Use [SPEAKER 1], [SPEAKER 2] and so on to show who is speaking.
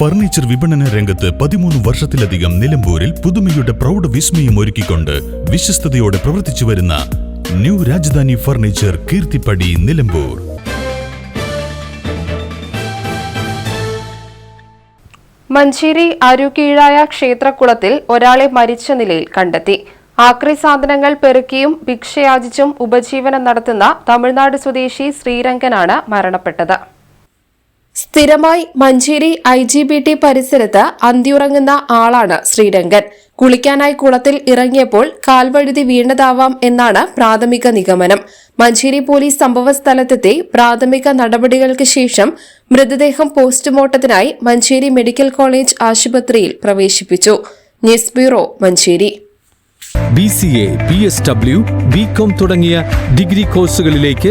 [SPEAKER 1] Furniture വിപണന രംഗത്ത് പതിമൂന്ന് വർഷത്തിലധികം നിലമ്പൂരിൽ പുതുമയുടെ പ്രൗഢ വിസ്മയം ഒരുക്കിക്കൊണ്ട് വിശ്വസ്തയോടെ പ്രവർത്തിച്ചു വരുന്ന ന്യൂ രാജധാനി ഫർണിച്ചർ കീർത്തിപ്പടി നിലമ്പൂർ.
[SPEAKER 2] മഞ്ചേരി അരുകീഴായ ക്ഷേത്രക്കുളത്തിൽ ഒരാളെ മരിച്ച നിലയിൽ കണ്ടെത്തി. ആക്രി സാധനങ്ങൾ പെറുക്കിയും ഭിക്ഷയാചിച്ചും ഉപജീവനം നടത്തുന്ന തമിഴ്നാട് സ്വദേശി ശ്രീരംഗനാണ് മരണപ്പെട്ടത്. സ്ഥിരമായി Manjeri I G B T പരിസരത്ത് അന്തിയുറങ്ങുന്ന ആളാണ് ശ്രീരംഗൻ. കുളിക്കാനായി കുളത്തിൽ ഇറങ്ങിയപ്പോൾ കാൽവഴുതി വീണതാവാം എന്നാണ് പ്രാഥമിക നിഗമനം. മഞ്ചേരി പോലീസ് സംഭവസ്ഥലത്തെത്തി പ്രാഥമിക നടപടികൾക്ക് ശേഷം മൃതദേഹം പോസ്റ്റ്മോർട്ടത്തിനായി മഞ്ചേരി മെഡിക്കൽ കോളേജ് ആശുപത്രിയിൽ പ്രവേശിപ്പിച്ചു. News bureau Manjeri.
[SPEAKER 3] B C A B S W B com തുടങ്ങിയ ഡിഗ്രി കോഴ്സുകളിലേക്ക്